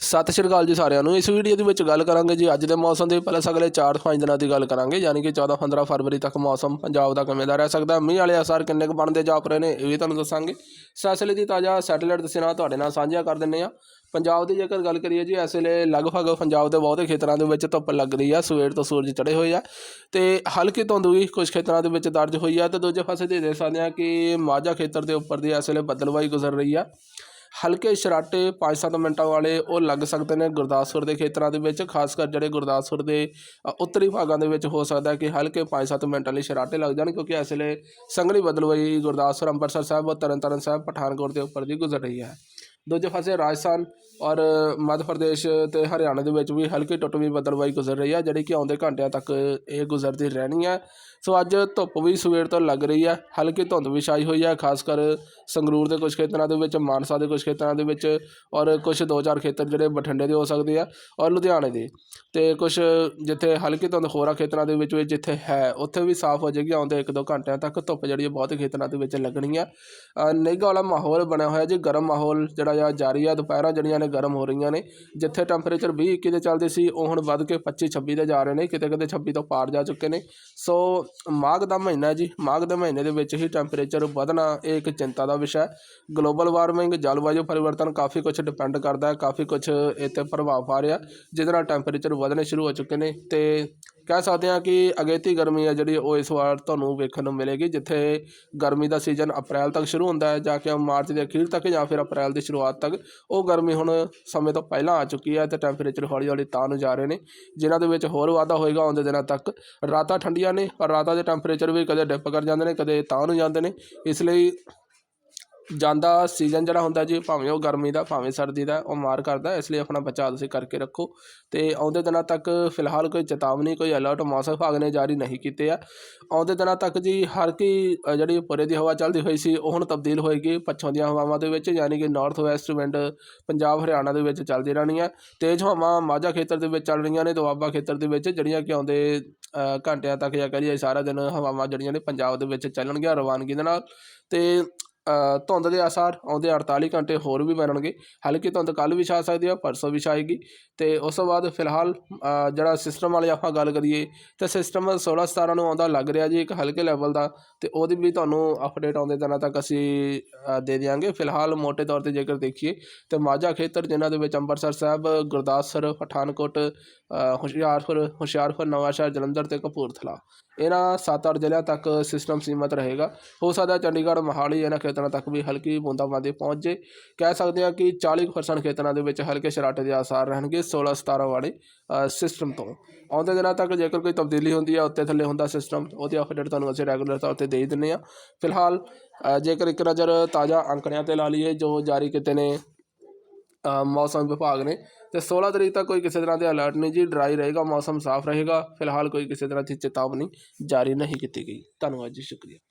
ਸਤਿ ਸ਼੍ਰੀ ਅਕਾਲ ਜੀ ਸਾਰਿਆਂ ਨੂੰ। ਇਸ ਵੀਡੀਓ ਦੇ ਵਿੱਚ ਗੱਲ ਕਰਾਂਗੇ ਜੀ ਅੱਜ ਦੇ ਮੌਸਮ ਦੀ। ਪਹਿਲੇ ਅਗਲੇ 4-5 ਦਿਨਾਂ ਦੀ ਗੱਲ ਕਰਾਂਗੇ, ਯਾਨੀ ਕਿ 14-15 ਫਰਵਰੀ ਤੱਕ ਮੌਸਮ ਪੰਜਾਬ ਦਾ ਕਿਵੇਂ ਦਾ ਰਹਿ ਸਕਦਾ ਮੀਂਹ ਵਾਲੇ ਅਸਰ ਕਿੰਨੇ ਕੁ ਬਣਦੇ ਜਾਪ ਰਹੇ ਨੇ, ਇਹ ਵੀ ਤੁਹਾਨੂੰ ਦੱਸਾਂਗੇ। ਸੈਸਲੇ ਦੀ ਤਾਜ਼ਾ ਸੈਟੇਲਾਈਟ ਦੱਸਣਾ ਤੁਹਾਡੇ ਨਾਲ ਸਾਂਝਾ ਕਰ ਦਿੰਨੇ ਆ ਪੰਜਾਬ ਦੀ ਜੇਕਰ ਗੱਲ ਕਰੀਏ ਜੀ, ਇਸ ਵੇਲੇ ਲਗਭਗ ਪੰਜਾਬ ਦੇ ਬਹੁਤੇ ਖੇਤਰਾਂ ਦੇ ਵਿੱਚ ਧੁੱਪ ਲੱਗ ਰਹੀ ਆ, ਸਵੇਰ ਤੋਂ ਸੂਰਜ ਚੜ੍ਹੇ ਹੋਏ ਆ ਤੇ ਹਲਕੀ ਧੁੰਦ ਵੀ ਕੁਝ ਖੇਤਰਾਂ ਦੇ ਵਿੱਚ ਦਰਜ ਹੋਈ ਆ ਤੇ ਦੂਜੇ ਪਾਸੇ ਦੇ ਦੇਖ ਸਕਦੇ ਆ ਕਿ ਮਾਝਾ ਖੇਤਰ ਦੇ ਉੱਪਰ ਦੀ ਇਸ ਵੇਲੇ ਬੱਦਲਵਾਈ ਗੁਜ਼ਰ ਰਹੀ ਆ। ਹਲਕੇ ਸ਼ਰਾਟੇ 5-7 ਮਿੰਟਾਂ ਵਾਲੇ ਉਹ ਲੱਗ ਸਕਦੇ ਨੇ ਗੁਰਦਾਸਪੁਰ ਦੇ ਖੇਤਰਾਂ ਦੇ ਵਿੱਚ, ਖਾਸ ਕਰ ਜਿਹੜੇ ਗੁਰਦਾਸਪੁਰ ਦੇ ਉੱਤਰੀ ਭਾਗਾਂ ਦੇ ਵਿੱਚ ਹੋ ਸਕਦਾ ਕਿ ਹਲਕੇ 5-7 ਮਿੰਟਾਂ ਲਈ ਸ਼ਰਾਟੇ ਲੱਗ ਜਾਣ ਕਿਉਂਕਿ ਇਸ ਵੇਲੇ ਸੰਘਣੀ ਬਦਲਵਾਈ ਗੁਰਦਾਸਪੁਰ, ਅੰਮ੍ਰਿਤਸਰ ਸਾਹਿਬ ਤਰਨਤਾਰਨ ਸਾਹਿਬ, ਪਠਾਨਕੋਟ ਦੇ ਉੱਪਰ ਦੀ ਗੁਜ਼ਰ ਰਹੀ ਹੈ। ਦੂਜੇ ਪਾਸੇ ਰਾਜਸਥਾਨ ਔਰ ਮੱਧ ਪ੍ਰਦੇਸ਼ ਤੇ ਹਰਿਆਣਾ ਦੇ ਵਿੱਚ ਵੀ ਹਲਕੀ ਟੁੱਟਵੀਂ ਬਦਲਵਾਈ ਗੁਜ਼ਰ ਰਹੀ ਹੈ ਜਿਹੜੀ ਕਿ ਆਉਂਦੇ ਘੰਟਿਆਂ ਤੱਕ ਇਹ ਗੁਜ਼ਰਦੀ ਰਹਿਣੀ ਹੈ ਸੋ ਅੱਜ ਧੁੱਪ ਵੀ ਸਵੇਰ ਤੋਂ ਲੱਗ ਰਹੀ ਹੈ ਹਲਕੀ ਧੁੰਦ ਵੀ ਛਾਈ ਹੋਈ ਹੈ ਖਾਸ ਕਰ ਸੰਗਰੂਰ ਦੇ ਕੁਝ ਖੇਤਰਾਂ ਦੇ ਵਿੱਚ ਮਾਨਸਾ ਦੇ ਕੁਝ ਖੇਤਰਾਂ ਦੇ ਵਿੱਚ ਔਰ ਕੁਝ ਦੋ ਚਾਰ ਖੇਤਰ ਜਿਹੜੇ ਬਠਿੰਡੇ ਦੇ ਹੋ ਸਕਦੇ ਆ ਔਰ ਲੁਧਿਆਣੇ ਦੇ। ਤੇ ਕੁਝ ਜਿੱਥੇ ਹਲਕੀ ਧੁੰਦ ਹੋਰਾਂ ਖੇਤਰਾਂ ਦੇ ਵਿੱਚ ਵੀ ਜਿੱਥੇ ਹੈ ਉੱਥੇ ਵੀ ਸਾਫ਼ ਹੋ ਜਾਏਗੀ ਆਉਂਦੇ ਇੱਕ ਦੋ ਘੰਟਿਆਂ ਤੱਕ ਧੁੱਪ ਜਿਹੜੀ ਹੈ ਬਹੁਤ ਖੇਤਰਾਂ ਦੇ ਵਿੱਚ ਲੱਗਣੀ ਆ। ਅ, ਨਿੱਘ ਵਾਲਾ ਮਾਹੌਲ ਬਣਿਆ ਹੋਇਆ ਜੀ ਗਰਮ ਮਾਹੌਲ ਜਿਹੜਾ ਆ ਜਾਰੀ ਆ, ਦੁਪਹਿਰਾਂ ਜਿਹੜੀਆਂ ਨੇ ਗਰਮ ਹੋ ਰਹੀਆਂ ਨੇ। ਜਿੱਥੇ ਟੈਂਪਰੇਚਰ 20 21 ਦੇ ਚੱਲਦੇ ਸੀ, ਉਹ ਹੁਣ ਵੱਧ ਕੇ 25 26 ਦੇ ਜਾ ਰਹੇ ਨੇ। ਕਿਤੇ ਕਿਤੇ 26 ਤੋਂ ਪਾਰ ਜਾ ਚੁੱਕੇ ਨੇ। ਸੋ ਮਾਘ ਦਾ ਮਹੀਨਾ ਜੀ। ਮਾਘ ਦੇ ਮਹੀਨੇ ਦੇ ਵਿੱਚ ਹੀ ਟੈਂਪਰੇਚਰ ਵਧਣਾ ਇਹ ਇੱਕ ਚਿੰਤਾ ਦਾ ਵਿਸ਼ਾ ਹੈ। ਗਲੋਬਲ ਵਾਰਮਿੰਗ ਜਲਵਾਯੂ ਪਰਿਵਰਤਨ ਕਾਫੀ ਕੁਝ ਡਿਪੈਂਡ ਕਰਦਾ ਹੈ। ਕਾਫੀ ਕੁਝ ਇਹ 'ਤੇ ਪ੍ਰਭਾਵ ਪਾ ਰਿਹਾ। ਜਿਹਦੇ ਨਾਲ ਟੈਂਪਰੇਚਰ ਵਧਣੇ ਸ਼ੁਰੂ ਹੋ ਚੁੱਕੇ ਨੇ ਤੇ ਕਹਿ ਸਕਦੇ ਹਾਂ ਕਿ ਅਗੇਤੀ ਗਰਮੀ ਹੈ ਜਿਹੜੀ ਉਹ ਇਸ ਵਾਰ ਤੁਹਾਨੂੰ ਵੇਖਣ ਨੂੰ ਮਿਲੇਗੀ, ਜਿੱਥੇ ਗਰਮੀ ਦਾ ਸੀਜ਼ਨ ਅਪ੍ਰੈਲ ਤੱਕ ਸ਼ੁਰੂ ਹੁੰਦਾ ਹੈ, ਜਾਂ ਕਿ ਮਾਰਚ ਦੇ ਅਖੀਰ ਤੱਕ ਜਾਂ ਫਿਰ ਅਪ੍ਰੈਲ ਦੀ ਸ਼ੁਰੂਆਤ ਤੱਕ। ਉਹ ਗਰਮੀ ਹੁਣ ਸਮੇਂ ਤੋਂ ਪਹਿਲਾਂ ਆ ਚੁੱਕੀ ਹੈ ਤੇ ਟੈਂਪਰੇਚਰ ਹੌਲੀ ਹੌਲੀ ਤਾਂ ਨੂੰ ਜਾ ਰਹੇ ਨੇ, ਜਿਨ੍ਹਾਂ ਦੇ ਵਿੱਚ ਹੋਰ ਵਾਧਾ ਹੋਏਗਾ ਆਉਂਦੇ ਦਿਨਾਂ ਤੱਕ। ਰਾਤਾਂ ਠੰਡੀਆਂ ਨੇ, ਪਰ ਰਾਤਾਂ ਦੇ ਟੈਂਪਰੇਚਰ ਵੀ ਕਦੇ ਡਿਪ ਕਰ ਜਾਂਦੇ ਨੇ, ਕਦੇ ਤਾਂ ਨੂੰ ਜਾਂਦੇ ਨੇ। ਇਸ ਲਈ ਜਾਂਦਾ ਸੀਜ਼ਨ ਜਿਹੜਾ ਹੁੰਦਾ ਜੀ ਭਾਵੇਂ ਉਹ ਗਰਮੀ ਦਾ ਭਾਵੇਂ ਸਰਦੀ ਦਾ ਉਹ ਮਾਰ ਕਰਦਾ ਇਸ ਲਈ ਆਪਣਾ ਬਚਾਅ ਤੁਸੀਂ ਕਰਕੇ ਰੱਖੋ। ਤੇ ਆਉਂਦੇ ਦਿਨਾਂ ਤੱਕ ਫਿਲਹਾਲ ਕੋਈ ਚੇਤਾਵਨੀ ਕੋਈ ਅਲਰਟ ਮੌਸਮ ਵਿਭਾਗ ਨੇ ਜਾਰੀ ਨਹੀਂ ਕੀਤੇ ਆ। ਆਉਂਦੇ ਦਿਨਾਂ ਤੱਕ ਜੀ ਹਰ ਅ, ਜਿਹੜੀ ਪੁਰੇ ਦੀ ਹਵਾ ਚੱਲਦੀ ਹੋਈ ਸੀ ਉਹ ਹੁਣ ਤਬਦੀਲ ਹੋਏਗੀ ਪੱਛਮ ਦੀਆਂ ਹਵਾਵਾਂ ਦੇ ਵਿੱਚ ਯਾਨੀ ਕਿ north west wind Punjab Haryana ਦੇ ਵਿੱਚ ਚੱਲਦੀ ਰਹਿਣੀਆਂ ਤੇਜ਼ ਹਵਾਵਾਂ ਮਾਝਾ ਖੇਤਰ ਦੇ ਵਿੱਚ ਚੱਲ ਰਹੀਆਂ ਨੇ ਦੁਆਬਾ ਖੇਤਰ ਦੇ ਵਿੱਚ ਜਿਹੜੀਆਂ ਕਿ ਆਉਂਦੇ ਘੰਟਿਆਂ ਤੱਕ ਜਾਂ ਕਰੀਏ ਸਾਰਾ ਦਿਨ ਹਵਾਵਾਂ ਜਿਹੜੀਆਂ ਨੇ ਪੰਜਾਬ ਦੇ ਵਿੱਚ ਚੱਲਣਗੀਆਂ ਰਵਾਨਗੀ ਦੇ ਨਾਲ। ਤੇ ਧੁੰਦ ਦੇ ਅਸਰ ਆਉਂਦੇ 48 ਘੰਟੇ ਹੋਰ ਵੀ ਬਣਨਗੇ ਹਲਕੀ ਧੁੰਦ ਕੱਲ ਵੀ ਛਾ ਸਕਦੀ ਹੈ ਪਰਸੋਂ ਵੀ ਛਾਏਗੀ। ਤੇ ਉਸ ਤੋਂ ਬਾਅਦ ਫਿਲਹਾਲ ਜਿਹੜਾ ਸਿਸਟਮ ਵਾਲੀ ਆਪਾਂ ਗੱਲ ਕਰੀਏ, ਤਾਂ ਸਿਸਟਮ 16 17 ਨੂੰ ਆਉਂਦਾ ਲੱਗ ਰਿਹਾ ਜੀ, ਇੱਕ ਹਲਕੇ ਲੈਵਲ ਦਾ। ਤੇ ਉਹਦੀ ਵੀ ਤੁਹਾਨੂੰ ਅਪਡੇਟ ਆਉਂਦੇ ਦਿਨਾਂ ਤੱਕ ਅਸੀਂ ਦੇ ਦਿਆਂਗੇ। ਫਿਲਹਾਲ ਮੋٹے ਤੌਰ ਤੇ ਜੇਕਰ ਦੇਖੀਏ, ਤੇ ਮਾਝਾ ਖੇਤਰ, ਜਿਨ੍ਹਾਂ ਦੇ ਵਿੱਚ ਅੰਮ੍ਰਿਤਸਰ ਸਾਹਿਬ, ਗੁਰਦਾਸਪੁਰ, ਪਠਾਨਕੋਟ ਹੁਸ਼ਿਆਰਪੁਰ ਹੁਸ਼ਿਆਰਪੁਰ, ਨਵਾਂਸ਼ਹਿਰ, ਜਲੰਧਰ ਤੇ ਕਪੂਰਥਲਾ। ਇਹਨਾਂ 7-8 ਜ਼ਿਲ੍ਹਿਆਂ ਤੱਕ ਸਿਸਟਮ ਸੀਮਤ ਰਹੇਗਾ। ਹੋ ਸਕਦਾ ਚੰਡੀਗੜ੍ਹ, ਮੋਹਾਲੀ ਇਹਨਾਂ ਖੇਤਰਾਂ ਤੱਕ ਵੀ ਹਲਕੀ ਬੂੰਦਾਬਾਂਦੀ ਪਹੁੰਚ। ਜੇ ਕਹਿ ਸਕਦੇ ਹਾਂ ਕਿ 40% ਖੇਤਰਾਂ ਦੇ ਵਿੱਚ ਹਲਕੇ ਸ਼ਰਾਟੇ ਦੇ ਆਸਾਰ ਰਹਿਣਗੇ 16-17 ਵਾਲੇ ਸਿਸਟਮ ਤੋਂ। ਆਉਂਦੇ ਦਿਨਾਂ ਤੱਕ ਜੇਕਰ ਕੋਈ ਤਬਦੀਲੀ ਹੁੰਦੀ ਹੈ ਉੱਤੇ ਥੱਲੇ ਹੁੰਦਾ ਸਿਸਟਮ ਉਹਦੀ ਅਪਡੇਟ ਤੁਹਾਨੂੰ ਅਸੀਂ ਰੈਗੂਲਰ ਤੌਰ ਤੇ ਦੇ ਹੀ ਦਿੰਦੇ ਹਾਂ। ਫਿਲਹਾਲ ਜੇਕਰ ਇੱਕ ਨਜ਼ਰ ਤਾਜ਼ਾ ਅੰਕੜਿਆਂ ਤੇ ਲਾ ਲਈਏ ਜੋ ਜਾਰੀ ਕੀਤੇ ਨੇ ਮੌਸਮ ਵਿਭਾਗ ਨੇ ਤੇ 16 ਤਰੀਕ ਤੱਕ ਕੋਈ ਕਿਸੇ ਤਰ੍ਹਾਂ ਦੇ ਅਲਰਟ ਨਹੀਂ ਜੀ ਡਰਾਈ ਰਹੇਗਾ, ਮੌਸਮ ਸਾਫ਼ ਰਹੇਗਾ, ਫਿਲਹਾਲ ਕੋਈ ਕਿਸੇ ਤਰ੍ਹਾਂ ਦੀ ਚੇਤਾਵਨੀ ਜਾਰੀ ਨਹੀਂ ਕੀਤੀ ਗਈ। ਧੰਨਵਾਦ ਜੀ, ਸ਼ੁਕਰੀਆ।